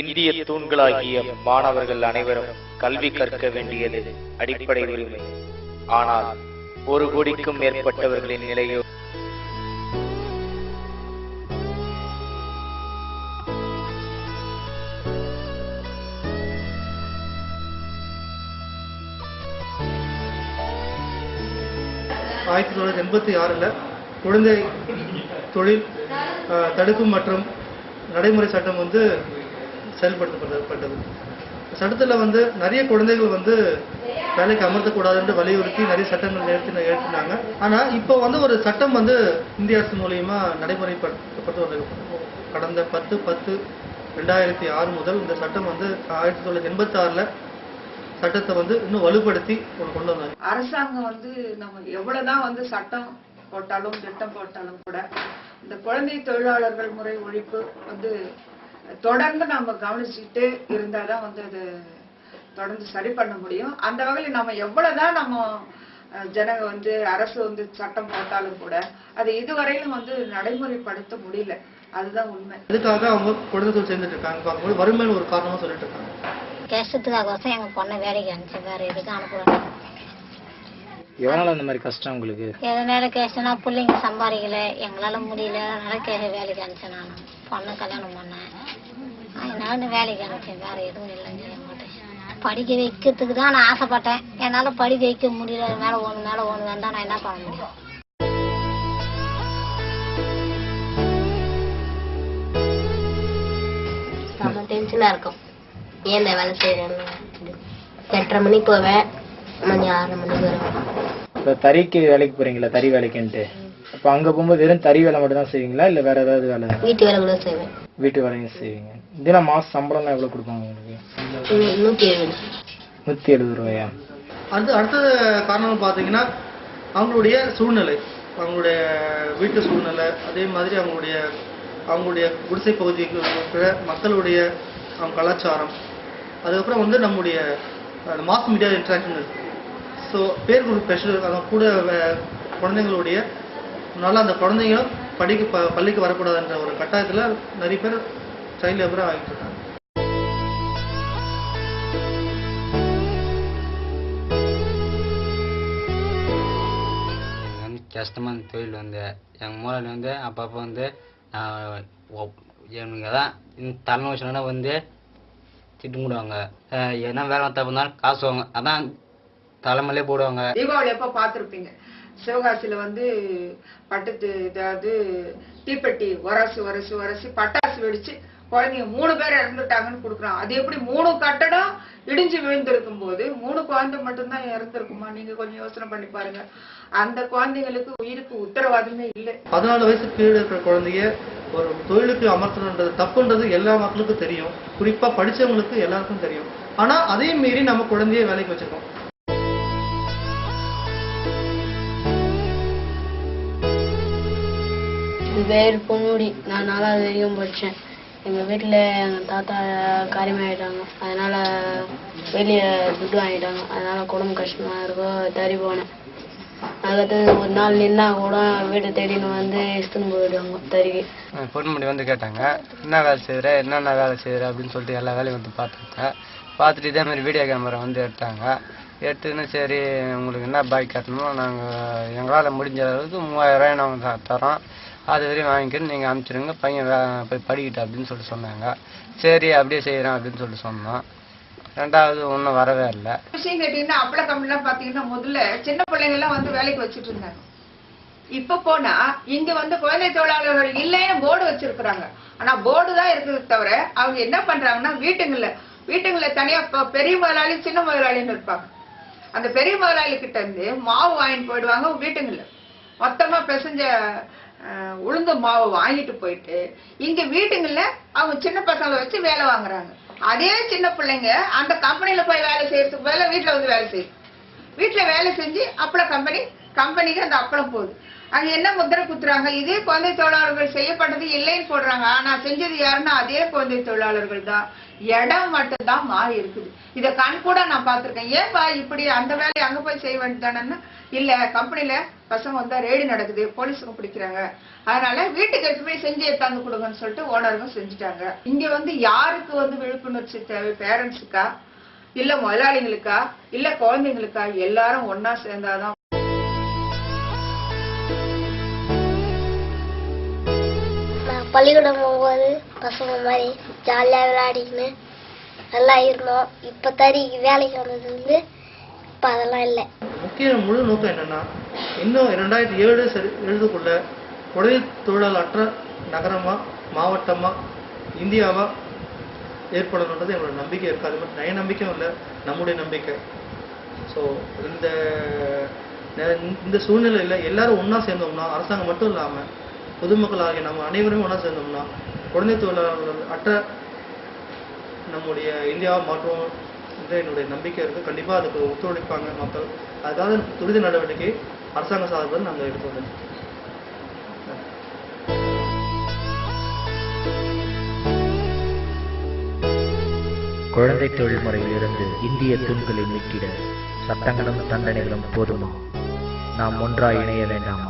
இந்திய தூண்களாகிய மாணவர்கள் அனைவரும் கல்வி கற்க வேண்டியது அடிப்படை உரிமை. ஆனால் ஒரு கோடிக்கும் மேற்பட்டவர்களின் நிலையோ ஆயிரத்தி தொள்ளாயிரத்தி எண்பத்தி ஆறில் குழந்தை தொழில் தடுப்பு மற்றும் நடைமுறை சட்டம் வந்து செயல்படுத்தப்பட்டது. சட்டத்தில் வந்து நிறைய குழந்தைகள் வந்து வேலைக்கு அமர்த்தக்கூடாதுன்னு வலியுறுத்தி நிறைய சட்டங்கள் ஏற்றின ஏற்றினாங்க ஆனால் இப்போ வந்து ஒரு சட்டம் வந்து இந்திய அரசு மூலியமா நடைமுறைப்படுத்தப்பட்டு வந்திருக்கு. கடந்த பத்து பத்து ரெண்டாயிரத்தி ஆறு முதல் இந்த சட்டம் வந்து ஆயிரத்தி தொள்ளாயிரத்தி எண்பத்தி ஆறில் சட்டத்தை வந்து இன்னும் வலுப்படுத்தி கொண்டு வந்தாங்க. அரசாங்கம் வந்து நம்ம எவ்வளவுதான் வந்து சட்டம் போட்டாலும் திட்டம் போட்டாலும் கூட இந்த குழந்தை தொழிலாளர்கள் முறை ஒழிப்பு வந்து தொடர்ந்து நம்ம கவனிச்சுட்டு இருந்தாதான் வந்து அது தொடர்ந்து சரி பண்ண முடியும். அந்த வகையில் நம்ம எவ்வளவுதான் நம்ம ஜனங்க வந்து அரசு வந்து சட்டம் போட்டாலும் கூட அதை இதுவரையிலும் வந்து நடைமுறைப்படுத்த முடியல. அதுதான் உண்மை. அதுக்காக அவங்க குழந்தை தொழில் சேர்ந்துட்டு இருக்காங்க பார்க்கும்போது வறுமைன்னு ஒரு காரணமா சொல்லிட்டு இருக்காங்க. கஷ்டத்துக்காகவசம் எங்கள் பொண்ணை வேலைக்கு அனுப்பிச்சு வேறு எதுக்கும் அனுப்புகிறோம் எவ்வளவு அந்த மாதிரி கஷ்டம் உங்களுக்கு? எதனால கேஸ்டனா பிள்ளைங்க சம்பாதிக்கல எங்களால் முடியல அதனால வேலைக்கு அனுப்பிச்சேன் நான். பொண்ணை கல்யாணம் பண்ணேன். நான் வேலைக்கு அனுப்பிச்சேன் வேறு எதுவும் இல்லைங்க என்கிட்ட படிக்க வைக்கிறதுக்கு தான் நான் ஆசைப்பட்டேன். என்னால் படிக்க வைக்க முடியல. மேலே ஒன்று மேலே ஒன்று வேண்டாம் நான் என்ன பண்ண முடியும்? செம்ம டென்ஷனாக இருக்கும். ஏன் இந்த வேலை செய்கிறேன்னு எட்டரை மணிக்கு போவேன். மணி ஆறரை மணிக்கு வருவேன். இப்போ தறிக்கு வேலைக்கு போறீங்களா? தறி வேலைக்குன்ட்டு. அப்போ அங்க போகும்போது வெறும் தறி வேலை மட்டும் தான் செய்வீங்களா? இல்ல வேற ஏதாவது வேலை? வீட்டு வேலை கூட செய்வேன். வீட்டு வேலையும் செய்வீங்க. தினம் மாச சம்பளம்லாம் எவ்வளவு கொடுப்பாங்க உங்களுக்கு? நூ- நூற்றி எழுபது நூத்தி எழுபது ரூபாயா? அடுத்து அடுத்த காரணம் பார்த்தீங்கன்னா அவங்களுடைய சூழ்நிலை. அவங்களுடைய வீட்டு சூழ்நிலை அதே மாதிரி அவங்களுடைய அவங்களுடைய குடிசை பகுதிக்கு இருக்கிற மக்களுடைய அவங்க கலாச்சாரம். அதுக்கப்புறம் வந்து நம்முடைய mass media interaction so peer group pressure அவங்க கூட வே- குழந்தைங்களுடைய அதனால அந்த குழந்தைங்களும் படிக்க ப பள்ளிக்கு வரக்கூடாதுன்ற ஒரு கட்டாயத்தில் நிறைய பேர் சைல்ட் லேபராக ஆகிட்டு இருக்காங்க கஷ்டமான தொழில் வந்து எங்கள் மூலையில் வந்து அப்பப்போ வந்து நான் எனக்கு இந்த தலைமை சொன்னா வந்து திட்டுமுடுவாங்க என்ன வேலை தப்பு இருந்தாலும் காசு வாங்க. அதான் தலைமையிலே போடுவாங்க. தீபாவளி எப்போ பார்த்துருப்பீங்க? சிவகாசியில் வந்து பட்டத்து இதாவது தீப்பெட்டி உரசு உரசு உரசி பட்டாசு வெடிச்சு குழந்தைங்க மூணு பேர் இறந்துட்டாங்கன்னு கொடுக்குறான். அது எப்படி மூணு கட்டடம் இடிஞ்சு விழுந்திருக்கும் போது மூணு குழந்தை மட்டும்தான் இறந்துருக்குமா? நீங்க கொஞ்சம் யோசனை பண்ணி பாருங்க. அந்த குழந்தைங்களுக்கு உயிருக்கு உத்தரவாதமே இல்லை. பதினாலு வயசு கீழே இருக்கிற குழந்தைய ஒரு தொழிலுக்கு அமர்த்தணுன்றது தப்புன்றது எல்லா மக்களுக்கும் தெரியும். குறிப்பா படிச்சவங்களுக்கு எல்லாருக்கும் தெரியும். ஆனா அதையும் மீறி நம்ம குழந்தைய வேலைக்கு வச்சிருக்கோம். என் பேர் பொன்முடி. நான் நாலாவது வரைக்கும் படித்தேன் எங்கள் வீட்டில் எங்கள் தாத்தா காரியமாகிட்டாங்க அதனால் வெளியே துட்டு வாங்கிட்டாங்க. அதனால் குடும்ப கஷ்டமாக இருக்கும் தறி போனேன். அதுக்கடுத்து ஒரு நாள் நின்னா கூட வீட்டை தேடின்னு வந்து இழுத்துன்னு போயிடுவாங்க தறிக்கு பொன்முடி வந்து கேட்டாங்க என்ன வேலை செய்கிற என்னென்ன வேலை செய்கிற அப்படின்னு சொல்லிட்டு எல்லா வேலையும் வந்து பார்த்துருங்க பார்த்துட்டு இதே மாதிரி வீடியோ கேமரா வந்து எடுத்தாங்க. எடுத்துன்னு சரி உங்களுக்கு என்ன பாய் கட்டணுமோ நாங்கள் எங்களால் முடிஞ்ச அளவுக்கு மூவாயிரம் நாங்கள் தரோம். அது வரையும் வாங்கிக்கிட்டு நீங்கள் அனுப்பிச்சிருங்க பையன் வே போய் படிக்கிட்டு அப்படின்னு சொல்லிட்டு சொன்னாங்க. சரி அப்படியே செய்கிறேன் அப்படின்னு சொல்லிட்டு சொன்னோம் ரெண்டாவது ஒன்றும் வரவே இல்லை. விஷயம் கேட்டீங்கன்னா அப்பள கம்பெனிலாம் பார்த்தீங்கன்னா முதல்ல சின்ன பிள்ளைங்கள்லாம் வந்து வேலைக்கு வச்சுட்டு இருந்தாங்க. இப்போ போனா இங்க வந்து குழந்தை தொழிலாளர்கள் இல்லைன்னு போர்டு வச்சிருக்கிறாங்க. ஆனா போர்டு தான் இருக்கிறது தவிர அவங்க என்ன பண்றாங்கன்னா வீட்டுங்கள்ல வீட்டுங்கள்ல தனியா இப்போ பெரிய முதலாளி சின்ன முதலாளின்னு இருப்பாங்க. அந்த பெரிய முதலாளி கிட்ட இருந்து மாவு வாங்கிட்டு போயிடுவாங்க வீட்டுங்கள்ல. மொத்தமா பிசைஞ்ச உளுந்த மாவு வாங்கிட்டு போயிட்டு இங்க வீட்டுங்களில் அவங்க சின்ன பசங்களை வச்சு வேலை வாங்குறாங்க. அதே சின்ன பிள்ளைங்க அந்த கம்பெனியில போய் வேலை செய்யறதுக்கு பதிலா வீட்டில் வந்து வேலை செய்யும். வீட்டில் வேலை செஞ்சு அப்பளம் கம்பெனி கம்பெனிக்கு அந்த அப்பளம் போகுது. அங்க என்ன முத்திரை குத்துறாங்க? இதே குழந்தை தொழிலாளர்கள் செய்யப்பட்டது இல்லைன்னு போடுறாங்க ஆனா செஞ்சது யாருன்னா அதே குழந்தை தொழிலாளர்கள் தான். இடம் மட்டும்தான் மாறி இருக்குது. இதை கண் கூட நான் பார்த்துருக்கேன். ஏன்பா இப்படி அந்த வேலையை அங்க போய் செய்ய வேண்டியதானேன்னா இல்ல கம்பெனில பசங்க வந்தா ரேடு நடக்குது போலீஸுங்க பிடிக்கிறாங்க. அதனால வீட்டுக்கு எடுத்து போய் செஞ்சு எடுத்தாந்து கொடுங்கன்னு சொல்லிட்டு ஓனருங்க செஞ்சுட்டாங்க. இங்க வந்து யாருக்கு வந்து விழிப்புணர்ச்சி தேவை? பேரண்ட்ஸுக்கா இல்ல முதலாளிகளுக்கா இல்ல குழந்தைங்களுக்கா? எல்லாரும் ஒன்னா சேர்ந்தாதான். பள்ளிக்கூடம் போகும்போது பசங்க மாதிரி ஜாலியாக விளையாடிக்கின்னு நல்லா இருந்தோம். இப்போ தறி வேலைக்கு வந்ததுலேருந்து இப்போ அதெல்லாம் இல்லை. முக்கிய முழு நோக்கம் என்னென்னா இன்னும் ரெண்டாயிரத்தி ஏழு சரி எழுதுக்குள்ள குழந்தை தொழிலாளற்ற நகரமாக மாவட்டமாக இந்தியாவாக ஏற்படணுன்றது என்னோட நம்பிக்கை இருக்காது. அது மட்டும் என் நம்பிக்கையும் இல்லை நம்முடைய நம்பிக்கை. ஸோ இந்த இந்த சூழ்நிலையில் எல்லாரும் ஒன்றா சேர்ந்தோம்னா அரசாங்கம் மட்டும் இல்லாமல் பொதுமக்கள் ஆகிய நம்ம அனைவருமே ஒன்றா சேர்ந்தோம்னா குழந்தை தொழிலாளர்கள் அற்ற நம்முடைய இந்தியாவை மாற்றுவோம் என்ற என்னுடைய நம்பிக்கை இருக்குது கண்டிப்பாக அதுக்கு ஒத்துழைப்பாங்க மக்கள். அதுக்காக துரித நடவடிக்கை அரசாங்க சார்பில் நாங்கள் எடுத்துள்ளோம் குழந்தை தொழில்முறையிலிருந்து இந்திய தூண்களை மீட்டிட சட்டங்களும் தண்டனைகளும் போதுமா? நாம் ஒன்றாய் இணைய வேண்டாமா?